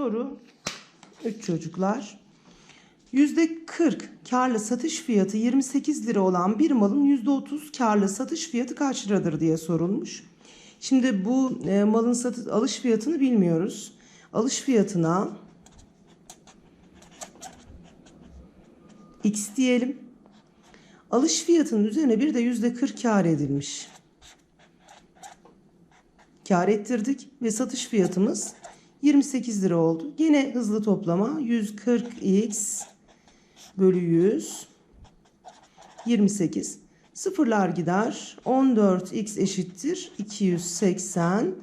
Soru 3 çocuklar. %40 karlı satış fiyatı 28 lira olan bir malın %30 karlı satış fiyatı kaç liradır diye sorulmuş. Şimdi bu e, malın satış alış fiyatını bilmiyoruz. Alış fiyatına X diyelim. Alış fiyatının üzerine bir de %40 kar edilmiş. Kar ettirdik ve satış fiyatımız 28 lira oldu. Yine hızlı toplama 140x bölü 100 28 sıfırlar gider 14x eşittir 280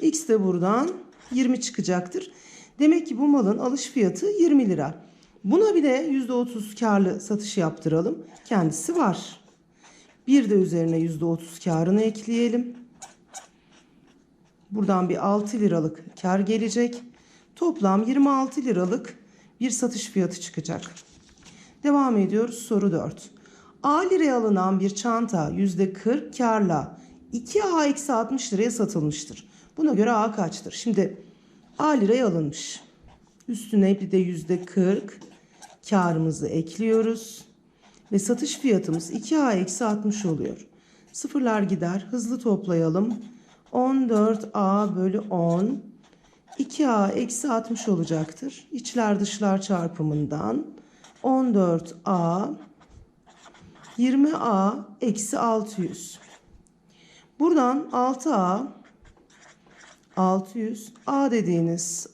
x de buradan 20 çıkacaktır. Demek ki bu malın alış fiyatı 20 lira. Buna bir de %30 karlı satış yaptıralım. Kendisi var. Bir de üzerine %30 karını ekleyelim. Buradan bir 6 liralık kar gelecek. Toplam 26 liralık bir satış fiyatı çıkacak. Devam ediyoruz soru 4. A liraya alınan bir çanta %40 karla 2A eksi 60 liraya satılmıştır. Buna göre A kaçtır? Şimdi A liraya alınmış. Üstüne bir de %40 karımızı ekliyoruz. Ve satış fiyatımız 2A eksi 60 oluyor. Sıfırlar gider. Hızlı toplayalım. 14A bölü 10. 2A eksi 60 olacaktır. İçler dışlar çarpımından 14A 20A eksi 600. Buradan 6A 600 A dediğiniz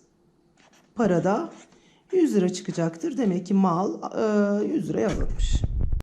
parada 100 lira çıkacaktır. Demek ki mal e, 100 liraya alınmış.